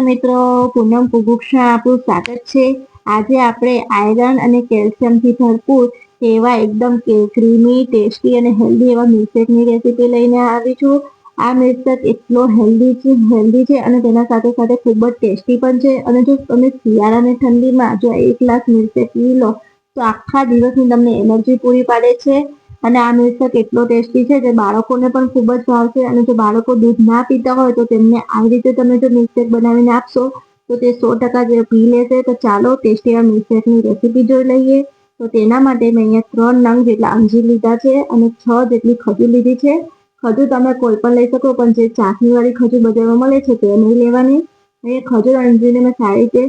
મિત્રો, પૂનમ કુગુક્ષા આપણું સ્વાગત છે. આજે આપણે આયરન અને કેલ્શિયમથી ભરપૂર એવા એકદમ ક્રીમી, ટેસ્ટી અને હેલ્ધી એવા મિલ્કશેકની રેસીપી લઈને આવી છું આ મિલ્કશેક એટલો હેલ્ધી છે હેલ્ધી છે અને તેના સાથે સાથે ખૂબ જ ટેસ્ટી પણ છે. અને જો તમે શિયાળા અને ઠંડીમાં જો એક ગ્લાસ મિલ્કશેક પી લો, તો આખા દિવસની તમને એનર્જી પૂરી પાડે છે. અને આ મિલ્કશેક એટલો ટેસ્ટી છે જે બાળકોને પણ ખૂબ જ ભાવશે અને જો બાળકો દૂધ ના પીતા હોય તો તેમને આવી રીતે તમે જો મિલ્કશેક બનાવીને આપશો, તો તે સો ટકા જે પી લેશે. તો ચાલો ટેસ્ટી આ મિલ્કશેકની રેસીપી જોઈ લઈએ. તો તેના માટે મેં અહીંયા ત્રણ નંગ જેટલા અંજીર લીધા છે અને છ જેટલી ખજૂર લીધી છે. ખજૂર તમે કોઈ પણ લઈ શકો, પણ જે ચાસણીવાળી ખજૂર બજારમાં મળે છે તે નહીં લેવાની. અહીંયા ખજૂર અંજીરને મેં સારી રીતે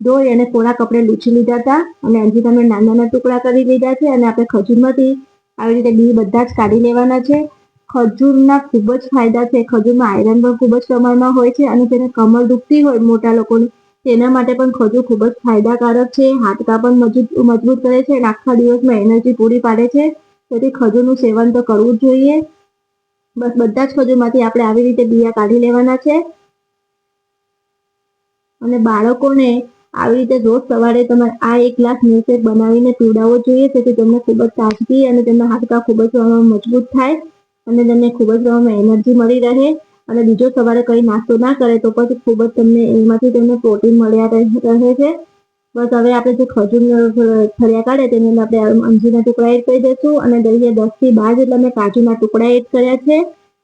ધોઈ અને કોરા કપડે લૂછી લીધા હતા અને અંજીર તમે નાના નાના ટુકડા કરી લીધા છે અને આપણે ખજૂરમાંથી આવી રીતે બી બધા જ કાઢી લેવાના છે. ખજૂરના ખૂબ જ ફાયદા છે. ખજૂરમાં આયરન પણ ખૂબ જ પ્રમાણમાં હોય છે અને તેને કમર દુખતી હોય મોટા લોકોની, તેના માટે પણ ખજૂર ખૂબ જ ફાયદાકારક છે. હાડકાં પણ મજબૂત મજબૂત કરે છે અને આખા દિવસમાં એનર્જી પૂરી પાડે છે. તેથી ખજૂરનું સેવન તો કરવું જ જોઈએ. બસ બધા જ ખજૂરમાંથી આપણે આવી રીતે બિયા કાઢી લેવાના છે. અને બાળકોને આવી રીતે રોજ સવારે તમારે આ એક ગ્લાસ મિલ્કશેક બનાવીને પીવડાવવો જોઈએ, જેથી તેમને ખૂબ જ તાજગી અને તેમના હાડકાં ખૂબ જ મજબૂત થાય અને તેમને ખૂબ જ એનર્જી મળી રહે. અને બીજો સવારે કંઈ નાસ્તો ના કરે તો પછી ખૂબ જ તમને એમાંથી તેમને પ્રોટીન મળ્યા રહે છે. બસ હવે આપણે જે ખજૂર ફળિયા કાઢે તેની અંદર આપણે અંજીના ટુકડા એડ કરી દઈશું અને દઈએ દસથી બાર જેટલા મેં કાજુના ટુકડા એડ કર્યા છે.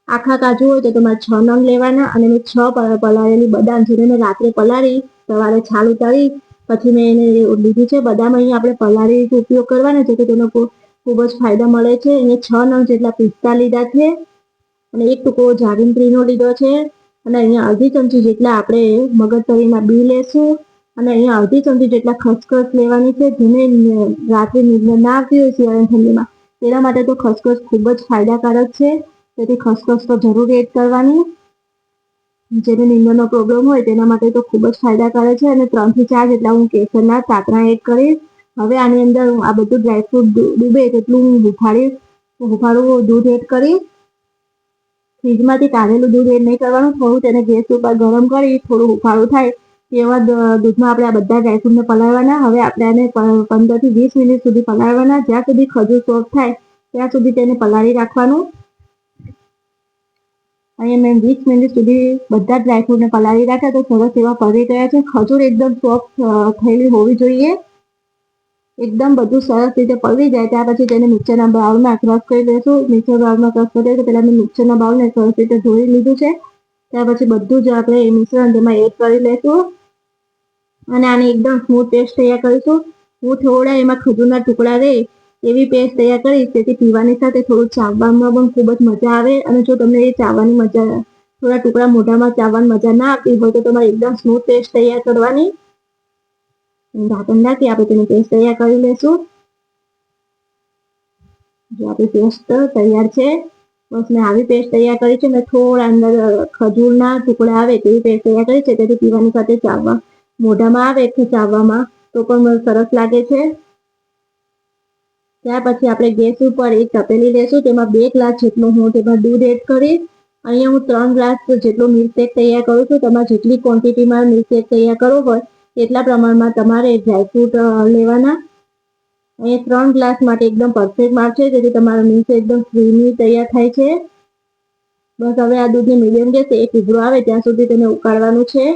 આખા કાજુ હોય તો તમારે છ નંગ લેવાના અને મેં છ પલાળેલી બદામ જેને મેં રાત્રે પલાળી સવારે છાલ ઉતારી, પછી મેં એને લીધું છે બદામ. અહીંયા આપણે પલાળી ઉપયોગ કરવાનો છે તો તેનો ખૂબ જ ફાયદા મળે છે. અહીંયા છ નંગ જેટલા પિસ્તા લીધા છે અને એક ટુકડો જાવિત્રીનો લીધો છે. અને અહીંયા અડધી ચમચી જેટલા આપણે મગજતરીના બી લેશું. અને અહીંયા અડધી ચમચી જેટલા ખસખસ લેવાની છે. જેને રાત્રે નિંદર ના આવતી હોય શિયાળા ઠંડીમાં. તેના માટે તો ખસખસ ખૂબ જ ફાયદાકારક છે. તેથી ખસખસ તો જરૂર એડ કરવાની. જેને નિંદરનો પ્રોબ્લેમ હોય તેના માટે તો ખૂબ જ ફાયદાકારક છે અને ત્રણથી ચાર જેટલા હું કેસરના ચાતરા એડ કરીશ. હવે આની અંદર હું આ બધું ડ્રાયફ્રૂટ ડૂબે તેટલું હું હુફાડીશ હુફાળું દૂધ એડ કરીશ. ફ્રીજમાંથી કાઢેલું દૂધ એડ નહીં કરવાનું, થોડું તેને ગેસ ઉપર ગરમ કરી થોડું હુફાળું થાય તેવા દૂધમાં આપણે આ બધા ડ્રાયફ્રૂટને પલાળવાના. હવે આપણે આને પંદરથી વીસ મિનિટ સુધી પલાળવાના. જ્યાં સુધી ખજૂર સોફ્ટ થાય, ત્યાં સુધી તેને પલાળી રાખવાનું. અહીંયા મેં વીસ મિનિટ સુધી બધા ડ્રાયફ્રૂટને પલાળી રાખ્યા તો સરસ એવા પડી ગયા છે. ખજૂર એકદમ સોફ્ટ થયેલી હોવી જોઈએ. એકદમ બધું સરસ રીતે પલળી જાય, ત્યાર પછી તેને મિક્સરના બાઉલમાં ક્રશ કરી દઈશું. મિક્સર બાઉલમાં ક્રશ કરી દઈશું, પહેલાં મેં મિક્સરના બાઉલને સરસ રીતે ધોઈ લીધું છે. ત્યાર પછી બધું જ આપણે એ મિશ્રણ તેમાં એડ કરી લઈશું. અને આની એકદમ સ્મૂથ પેસ્ટ તૈયાર કરીશું. હું થોડા એમાં ખજૂરના ટુકડા રહે એવી પેસ્ટ તૈયાર કરીશ તેથી પીવાની સાથે થોડું ચાવવામાં પણ ખૂબ જ મજા આવે અને જો તમને એ ચાવવાની મજા, થોડા ટુકડા મોઢામાં ચાવવાની મજા ના આવતી હોય તો તમારે એકદમ સ્મૂથ પેસ્ટ તૈયાર કરવાની. ઢાંકણ નાખી આપણે તેની પેસ્ટ તૈયાર કરી લઈશું જો આપણી પેસ્ટ તૈયાર છે, બસ મેં આવી પેસ્ટ તૈયાર કરી છે, મેં થોડા અંદર ખજૂરના ટુકડા આવે તેવી પેસ્ટ તૈયાર કરી છે, તેથી પીવાની સાથે ચાવવા, મોઢામાં આવે કે ચાવવામાં, તો પણ સરસ લાગે છે. ત્યાર પછી આપણે ગેસ ઉપર એક તપેલી લેશું, તેમાં બે ગ્લાસ જેટલું હું તેમાં દૂધ એડ કરીશ. અહીંયા હું ત્રણ ગ્લાસ જેટલો મિલ્કશેક તૈયાર કરું છું તમારે જેટલી ક્વોન્ટિટીમાં મિલ્કશેક તૈયાર કરવો હોય એટલા પ્રમાણમાં તમારે ડ્રાયફ્રૂટ લેવાના. અહીંયા ત્રણ ગ્લાસ માટે એકદમ પરફેક્ટ માપ છે, જેથી તમારો મિલ્કશેક એકદમ ક્રીમી તૈયાર થાય છે. બસ હવે આ દૂધની મીડિયમ ગેસ એક ઉભરો આવે, ત્યાં સુધી તેને ઉકાળવાનું છે.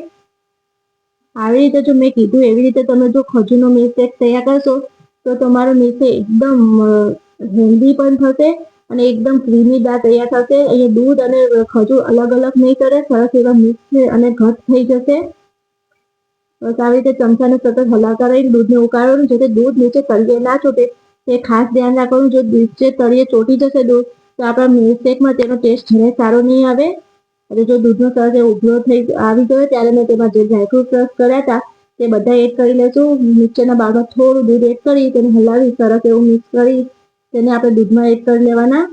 આવી રીતે જો મેં કીધું, એવી રીતે તમે જો ખજૂરનો મિલ્કશેક તૈયાર કરશો તો તમારો નીચે એકદમ હેલ્ધી પણ થશે અને એકદમ ક્રીમી દાળ તૈયાર થશે. અહીંયા દૂધ અને ખજૂર અલગ અલગ નહીં કરે, સરસ એવા મિક્સ અને ઘટ થઈ જશે. બસ આવી રીતે ચમચાને સતત હલાવતા રહીને દૂધને ઉકાળવાનું જેથી દૂધ નીચે તળીએ ના ચોટે તે ખાસ ધ્યાન રાખવાનું. જો નીચે તળિયે ચોટી જશે દૂધ, તો આપણા મિલ્કશેકમાં તેનો ટેસ્ટ જરાય સારો નહીં આવે. અને જો દૂધનો સરસ ઉભરો થઈ, આવી ગયો ત્યારે મેં તેમાં જે ડ્રાયફ્રૂટ રસ કર્યા હતા તે બધા એડ કરી લઈશું નીચેના બાળમાં થોડું દૂધ એડ કરી, તેને હલાવી, સરસ એવું મિક્સ કરી, તેને આપણે દૂધમાં એડ કરી લેવાના.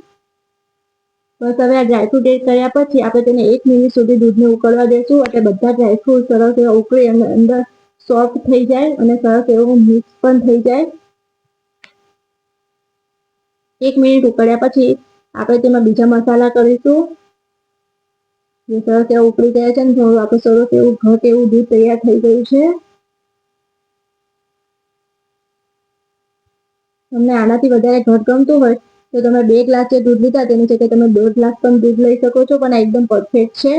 બસ હવે આ ડ્રાયફ્રૂટ એડ કર્યા પછી આપણે તેને એક મિનિટ સુધી દૂધને ઉકળવા દઈશું એટલે બધા ડ્રાયફ્રૂટ સરસ એવા ઉકળી અને અંદર સોફ્ટ થઈ જાય અને સરસ એવું મિક્સ પણ થઈ જાય. એક મિનિટ ઉકળ્યા પછી આપણે તેમાં બીજા મસાલા કરીશું. જે સરસ એવા ઉકળી ગયા છે ને આપણે સરસ એવું ઘટ એવું દૂધ તૈયાર થઈ ગયું છે. તમને આનાથી વધારે ઘટ ગમતું હોય, તો તમે બે ગ્લાસ જે દૂધ લીધા, તેની જગ્યાએ તમે દોઢ ગ્લાસ પણ દૂધ લઈ શકો છો, પણ આ એકદમ પરફેક્ટ છે.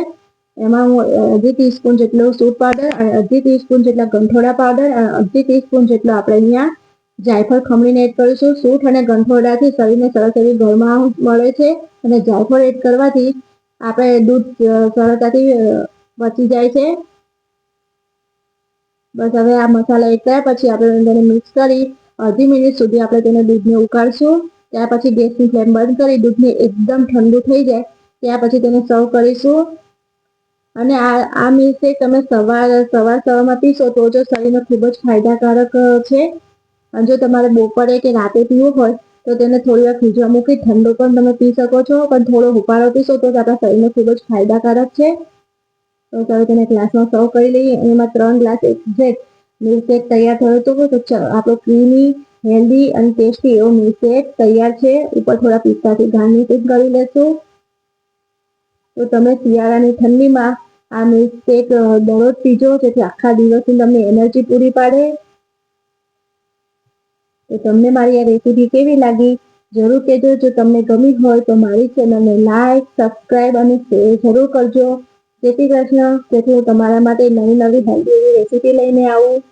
એમાં હું અડધી ટીસ્પૂન જેટલો સૂપ પાવડર, અને અડધી ટીસ્પૂન જેટલા ગંઠોડા પાવડર, અને અડધી ટીસ્પૂન જેટલો આપણે અહીંયા જાયફળ ખમણીને એડ કરીશું. સૂટ અને ગંઠોડાથી શરીરને સરસ એવી ગરમા મળે છે, અને જાયફળ એડ કરવાથી આપણે દૂધ સરળતાથી બચી જાય છે. બસ હવે આ મસાલા એડ કર્યા, પછી આપણે તેને મિક્સ કરી અડધી મિનિટ સુધી આપણે તેને દૂધને ઉકાળશું, ત્યાર પછી ગેસની ફ્લેમ બંધ કરી, દૂધને એકદમ ઠંડુ થઈ જાય, ત્યાર પછી તેને સર્વ કરીશું. અને આ આ મિલ્કશેક તમે સવાર સવાર સવારમાં પીશો તો જો શરીરને ખૂબ જ ફાયદાકારક છે. અને જો તમારે બપોરે કે રાતે પીવું હોય, તો તેને થોડી વાર ફ્રીજમાં મૂકી ઠંડો પણ તમે પી શકો છો, પણ થોડો ઉકાળો પીશો તો આપણા શરીરને ખૂબ જ ફાયદાકારક છે. તો હવે તેને ગ્લાસમાં સર્વ કરી લઈએ. એમાં ત્રણ ગ્લાસ એક્ઝેક્ટ મિલ્કશેક તૈયાર થયો તો તો આપણો ક્રીમી હેલ્ધી અને ટેસ્ટી એવો મિલ્કશેક તૈયાર છે. ઉપર થોડા પિસ્તાથી ગાર્નિશિંગ કરી લેશું. તો તમે શિયાળાની ઠંડીમાં આ મિલ્કશેક દરરોજ પીજો, જેથી આખા દિવસની તમને એનર્જી પૂરી પાડે. તો તમને મારી આ રેસીપી કેવી લાગી? જરૂર કહેજો. જો તમને ગમી હોય તો મારી ચેનલને લાઈક સબસ્ક્રાઈબ અને શેર જરૂર કરજો. જેથી કૃષ્ણ કેટલું તમારા માટે નવી નવી હેલ્ધી એવી રેસીપી લઈને આવું.